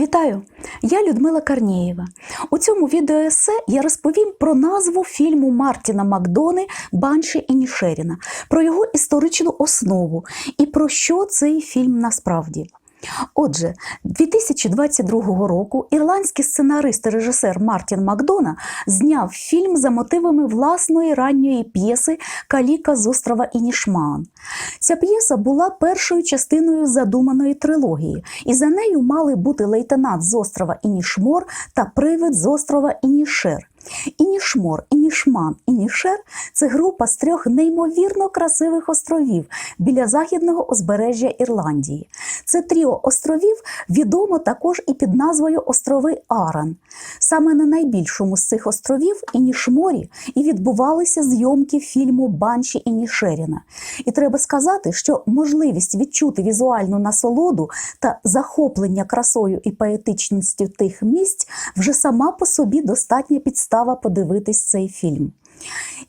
Вітаю! Я Людмила Карнієва. У цьому відеоесе я розповім про назву фільму Мартіна Макдони Банші і Нішеріна, про його історичну основу і про що цей фільм насправді. Отже, 2022 року ірландський сценарист і режисер Мартін Макдона зняв фільм за мотивами власної ранньої п'єси Каліка з острова Інішмаан. Ця п'єса була першою частиною задуманої трилогії, і за нею мали бути лейтенант з острова Інішмор та привид з острова Інішер. Інішмор, Інішман, Інішер це група з трьох неймовірно красивих островів біля західного узбережжя Ірландії. Це тріо островів відомо також і під назвою Острови Аран. Саме на найбільшому з цих островів Інішморі і відбувалися зйомки фільму Банші Інішеріна. І треба сказати, що можливість відчути візуальну насолоду та захоплення красою і поетичністю тих місць вже сама по собі достатня підстава подивитись цей фільм.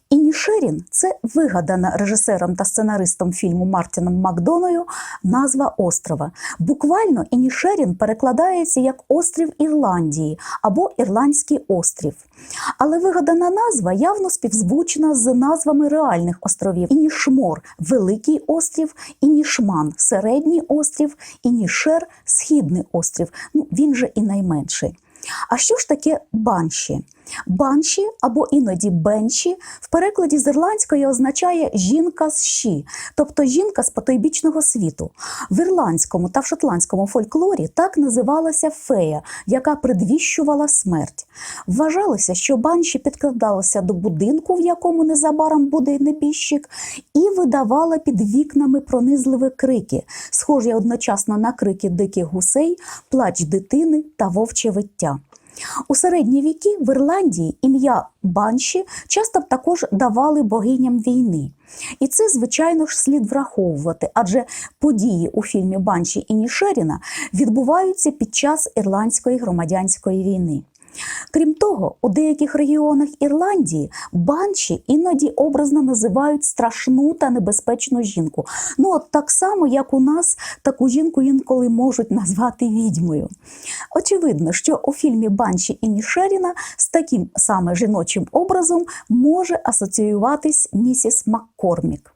Інішерін це вигадана режисером та сценаристом фільму Мартіном Макдоною назва острова. Буквально Інішерін перекладається як острів Ірландії або Ірландський острів. Але вигадана назва явно співзвучна з назвами реальних островів: Інішмор Великий острів, Інішман Середній острів, Інішер Східний острів. Ну він же і найменший. А що ж таке банші? Банші або іноді бенші в перекладі з ірландської означає жінка з щі, тобто жінка з потойбічного світу. В ірландському та в шотландському фольклорі так називалася фея, яка предвіщувала смерть. Вважалося, що банші підкладалася до будинку, в якому незабаром буде небіжчик, і видавала під вікнами пронизливі крики, схожі одночасно на крики диких гусей, плач дитини та вовче виття. У середні віки в Ірландії ім'я Банші часто також давали богиням війни. І це, звичайно ж, слід враховувати, адже події у фільмі Банші і Нішеріна відбуваються під час ірландської громадянської війни. Крім того, у деяких регіонах Ірландії банші іноді образно називають страшну та небезпечну жінку. Ну от так само, як у нас таку жінку інколи можуть назвати відьмою. Очевидно, що у фільмі Банші і Нішеріна з таким саме жіночим образом може асоціюватись місіс Маккормік.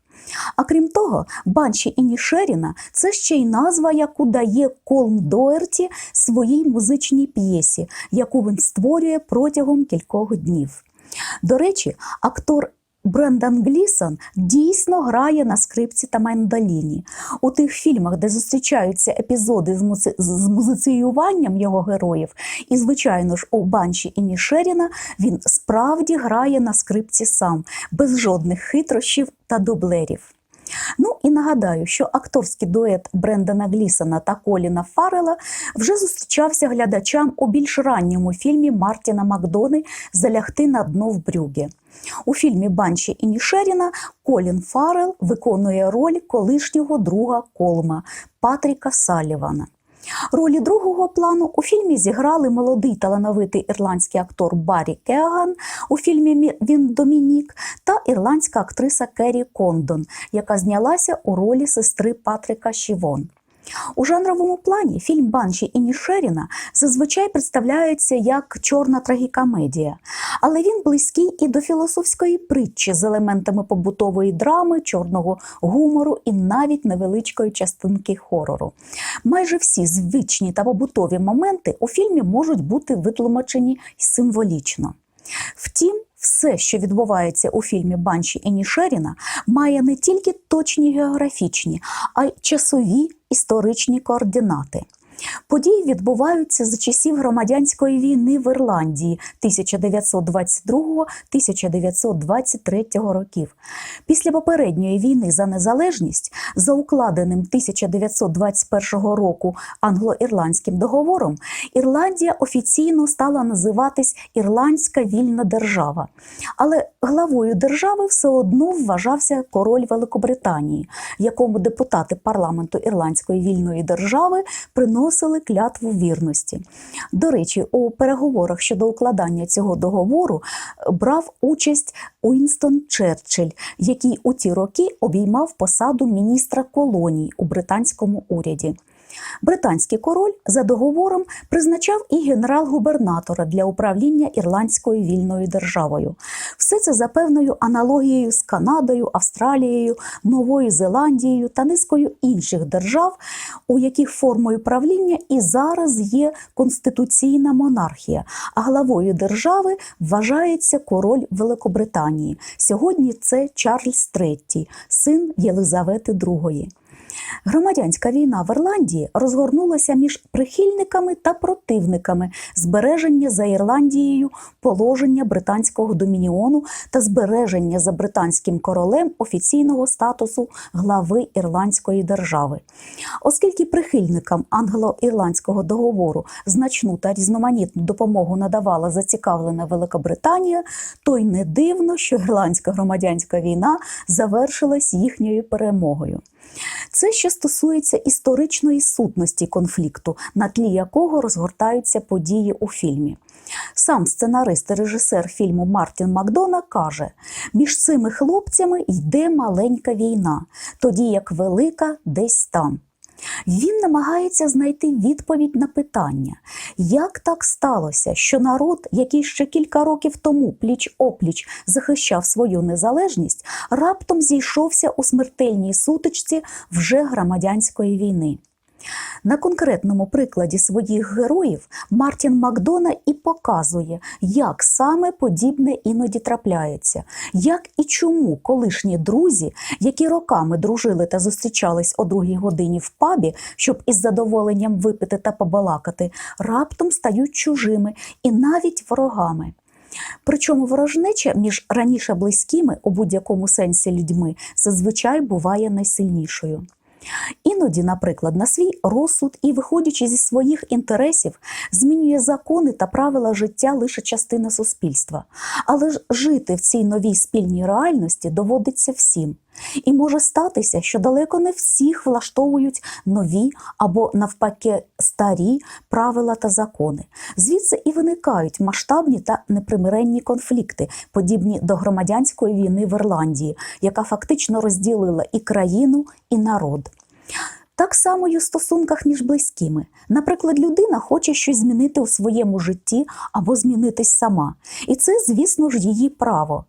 А крім того, Банші Інішеріна це ще й назва, яку дає Колм Доерті своїй музичній п'єсі, яку він створює протягом кількох днів. До речі, актор Брендан Глісон дійсно грає на скрипці та мандоліні. У тих фільмах, де зустрічаються епізоди з, музи... з музиціюванням його героїв, і, звичайно ж, у Банші і Нішеріна він справді грає на скрипці сам, без жодних хитрощів та дублерів. Ну і нагадаю, що акторський дует Брендана Глісона та Коліна Фаррела вже зустрічався глядачам у більш ранньому фільмі Мартіна Макдони Залягти на дно в брюгі. У фільмі Банші і Нішеріна Колін Фаррел виконує роль колишнього друга Колма Патріка Салівана. Ролі другого плану у фільмі зіграли молодий талановитий ірландський актор Баррі Кеаган у фільмі Він Домінік та ірландська актриса Керрі Кондон, яка знялася у ролі сестри Патрика Шівон. У жанровому плані фільм Банші і Нішеріна зазвичай представляється як чорна трагікомедія, але він близький і до філософської притчі з елементами побутової драми, чорного гумору і навіть невеличкої частинки хорору. Майже всі звичні та побутові моменти у фільмі можуть бути витлумачені символічно. Втім, все, що відбувається у фільмі Банші і Нішеріна, має не тільки точні географічні, а й часові історичні координати. Події відбуваються за часів громадянської війни в Ірландії 1922-1923 років. Після попередньої війни за незалежність, за укладеним 1921 року англо-ірландським договором, Ірландія офіційно стала називатись Ірландська вільна держава. Але главою держави все одно вважався король Великобританії, якому депутати парламенту Ірландської вільної держави приносили клятву вірності. До речі, у переговорах щодо укладання цього договору брав участь Уінстон Черчилль, який у ті роки обіймав посаду міністра колоній у британському уряді. Британський король за договором призначав і генерал-губернатора для управління ірландською вільною державою. Все це за певною аналогією з Канадою, Австралією, Новою Зеландією та низкою інших держав, у яких формою правління і зараз є конституційна монархія, а главою держави вважається король Великобританії. Сьогодні це Чарльз III, син Єлизавети II. Громадянська війна в Ірландії розгорнулася між прихильниками та противниками збереження за Ірландією положення британського домініону та збереження за британським королем офіційного статусу глави Ірландської держави. Оскільки прихильникам англо-ірландського договору значну та різноманітну допомогу надавала зацікавлена Великобританія, то й не дивно, що ірландська громадянська війна завершилась їхньою перемогою. Це що стосується історичної сутності конфлікту, на тлі якого розгортаються події у фільмі. Сам сценарист і режисер фільму Мартін Макдона каже: між цими хлопцями йде маленька війна, тоді як велика десь там. Він намагається знайти відповідь на питання, як так сталося, що народ, який ще кілька років тому пліч опліч захищав свою незалежність, раптом зійшовся у смертельній сутичці вже громадянської війни. На конкретному прикладі своїх героїв Мартін Макдона і показує, як саме подібне іноді трапляється, як і чому колишні друзі, які роками дружили та зустрічались о другій годині в пабі, щоб із задоволенням випити та побалакати, раптом стають чужими і навіть ворогами. Причому ворожнеча між раніше близькими у будь-якому сенсі людьми зазвичай буває найсильнішою. Іноді, наприклад, на свій розсуд і, виходячи зі своїх інтересів, змінює закони та правила життя лише частина суспільства. Але ж жити в цій новій спільній реальності доводиться всім. І може статися, що далеко не всіх влаштовують нові або навпаки старі правила та закони. Звідси і виникають масштабні та непримиренні конфлікти, подібні до громадянської війни в Ірландії, яка фактично розділила і країну, і народ. Так само і у стосунках між близькими. Наприклад, людина хоче щось змінити у своєму житті або змінитись сама. І це, звісно ж, її право.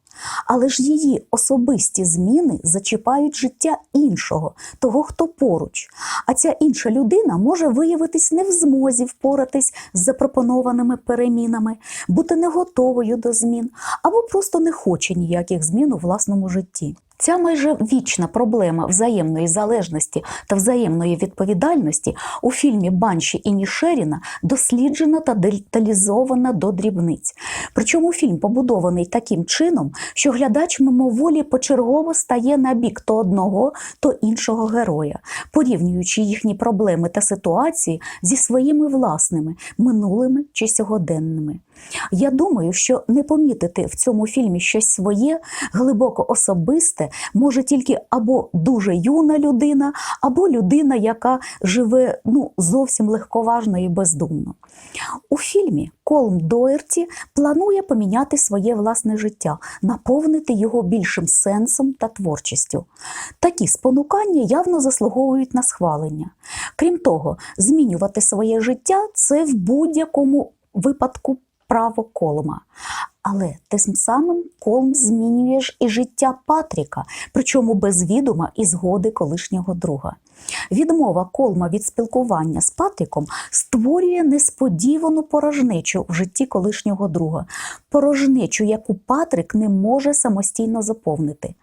Але ж її особисті зміни зачіпають життя іншого, того, хто поруч. А ця інша людина може виявитись не в змозі впоратись з запропонованими перемінами, бути не готовою до змін або просто не хоче ніяких змін у власному житті. Ця майже вічна проблема взаємної залежності та взаємної відповідальності у фільмі Банші і Нішеріна досліджена та деталізована до дрібниць. Причому фільм побудований таким чином, що глядач мимоволі почергово стає на бік то одного, то іншого героя, порівнюючи їхні проблеми та ситуації зі своїми власними, минулими чи сьогоденними. Я думаю, що не помітити в цьому фільмі щось своє, глибоко особисте, може тільки або дуже юна людина, або людина, яка живе ну, зовсім легковажно і бездумно. У фільмі Колм Доерті планує поміняти своє власне життя, наповнити його більшим сенсом та творчістю. Такі спонукання явно заслуговують на схвалення. Крім того, змінювати своє життя це в будь-якому випадку право Колома. Але тим самим Колм змінюєш і життя Патріка, причому без відома і згоди колишнього друга. Відмова Колма від спілкування з Патріком створює несподівану порожнечу в житті колишнього друга, порожнечу, яку Патрік не може самостійно заповнити.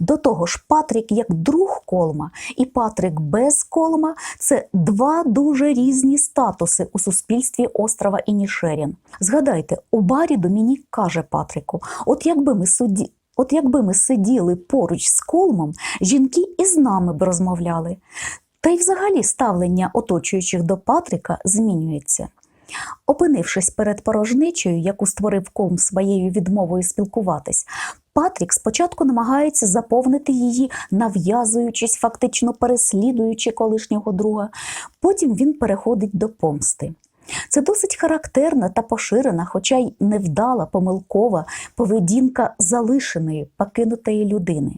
До того ж, Патрік як друг Колма і Патрік без Колма це два дуже різні статуси у суспільстві острова Інішерін. Згадайте, у барі Домінік каже Патріку: от якби ми суді. От якби ми сиділи поруч з Колмом, жінки і з нами б розмовляли. Та й взагалі ставлення оточуючих до Патріка змінюється. Опинившись перед порожничею, яку створив Колм своєю відмовою спілкуватись, Патрік спочатку намагається заповнити її, нав'язуючись, фактично переслідуючи колишнього друга. Потім він переходить до помсти. Це досить характерна та поширена, хоча й невдала, помилкова поведінка залишеної, покинутої людини.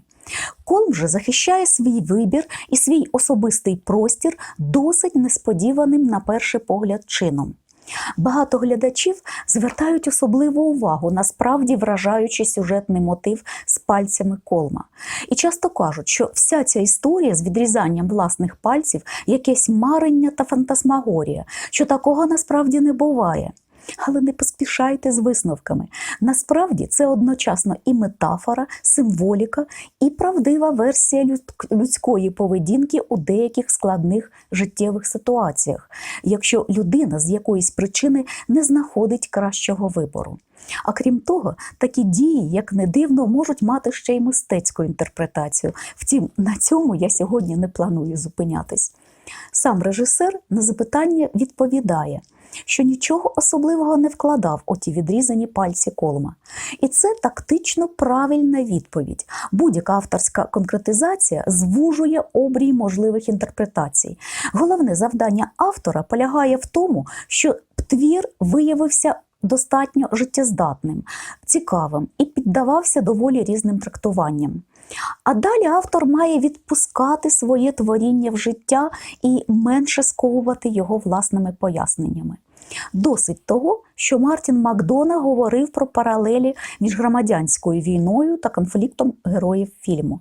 Колм же захищає свій вибір і свій особистий простір досить несподіваним на перший погляд чином. Багато глядачів звертають особливу увагу на справді вражаючий сюжетний мотив з пальцями колма. І часто кажуть, що вся ця історія з відрізанням власних пальців якесь марення та фантасмагорія, що такого насправді не буває. Але не поспішайте з висновками. Насправді це одночасно і метафора, символіка, і правдива версія людської поведінки у деяких складних життєвих ситуаціях, якщо людина з якоїсь причини не знаходить кращого вибору. А крім того, такі дії, як не дивно, можуть мати ще й мистецьку інтерпретацію. Втім, на цьому я сьогодні не планую зупинятись. Сам режисер на запитання відповідає, що нічого особливого не вкладав у ті відрізані пальці колма. І це тактично правильна відповідь. Будь-яка авторська конкретизація звужує обрій можливих інтерпретацій. Головне завдання автора полягає в тому, що твір виявився достатньо життєздатним, цікавим і піддавався доволі різним трактуванням. А далі автор має відпускати своє творіння в життя і менше сковувати його власними поясненнями. Досить того, що Мартін Макдона говорив про паралелі між громадянською війною та конфліктом героїв фільму.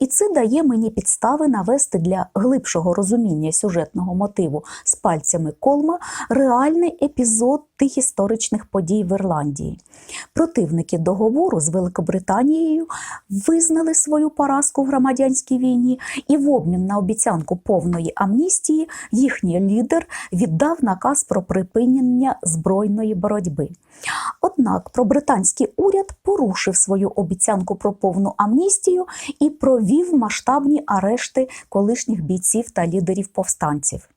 І це дає мені підстави навести для глибшого розуміння сюжетного мотиву з пальцями Колма реальний епізод тих історичних подій в Ірландії. Противники договору з Великобританією визнали свою поразку в громадянській війні, і в обмін на обіцянку повної амністії їхній лідер віддав наказ про припинення збройної боротьби. Однак пробританський уряд порушив свою обіцянку про повну амністію і провів масштабні арешти колишніх бійців та лідерів повстанців.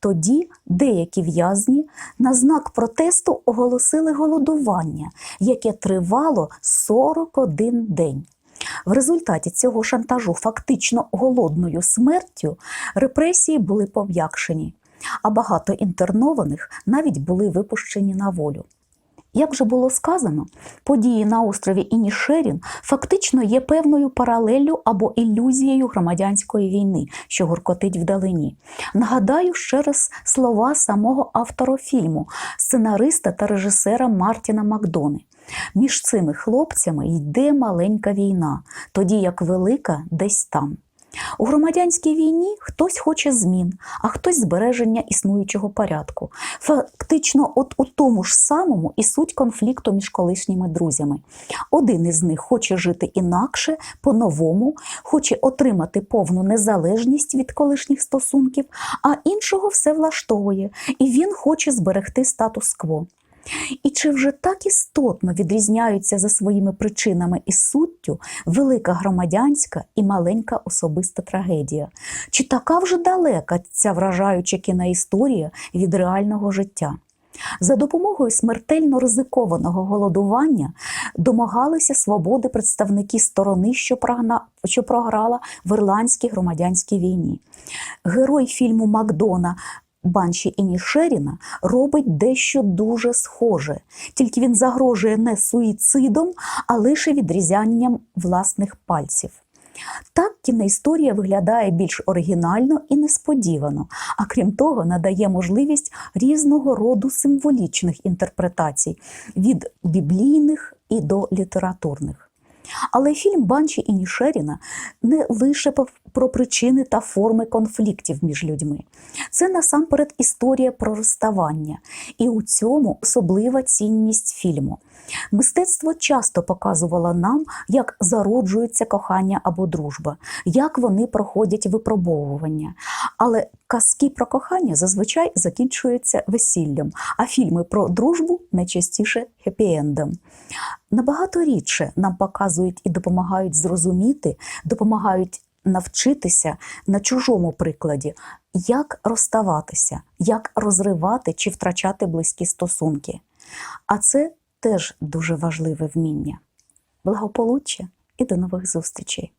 Тоді деякі в'язні на знак протесту оголосили голодування, яке тривало 41 день. В результаті цього шантажу, фактично голодною смертю, репресії були пом'якшені, а багато інтернованих навіть були випущені на волю. Як вже було сказано, події на острові Інішерін фактично є певною паралеллю або ілюзією громадянської війни, що гуркотить вдалині. Нагадаю ще раз слова самого автора фільму, сценариста та режисера Мартіна Макдони. Між цими хлопцями йде маленька війна, тоді як велика десь там. У громадянській війні хтось хоче змін, а хтось збереження існуючого порядку. Фактично, от у тому ж самому і суть конфлікту між колишніми друзями. Один із них хоче жити інакше, по-новому, хоче отримати повну незалежність від колишніх стосунків, а іншого все влаштовує, і він хоче зберегти статус-кво. І чи вже так істотно відрізняються за своїми причинами і суттю велика громадянська і маленька особиста трагедія? Чи така вже далека ця вражаюча кіноісторія від реального життя? За допомогою смертельно ризикованого голодування домагалися свободи представники сторони, що, прогна... що програла в ірландській громадянській війні. Герой фільму Макдона Банші Інішеріна робить дещо дуже схоже, тільки він загрожує не суїцидом, а лише відрізанням власних пальців. Так кіноісторія виглядає більш оригінально і несподівано, а крім того, надає можливість різного роду символічних інтерпретацій від біблійних і до літературних. Але фільм Банші і Нішеріна не лише про причини та форми конфліктів між людьми. Це насамперед історія про розставання, і у цьому особлива цінність фільму. Мистецтво часто показувало нам, як зароджується кохання або дружба, як вони проходять випробовування. Але казки про кохання зазвичай закінчуються весіллям, а фільми про дружбу найчастіше хеппі-ендом. Набагато рідше нам показують і допомагають зрозуміти, допомагають навчитися на чужому прикладі, як розставатися, як розривати чи втрачати близькі стосунки. А це теж дуже важливе вміння. Благополуччя і до нових зустрічей!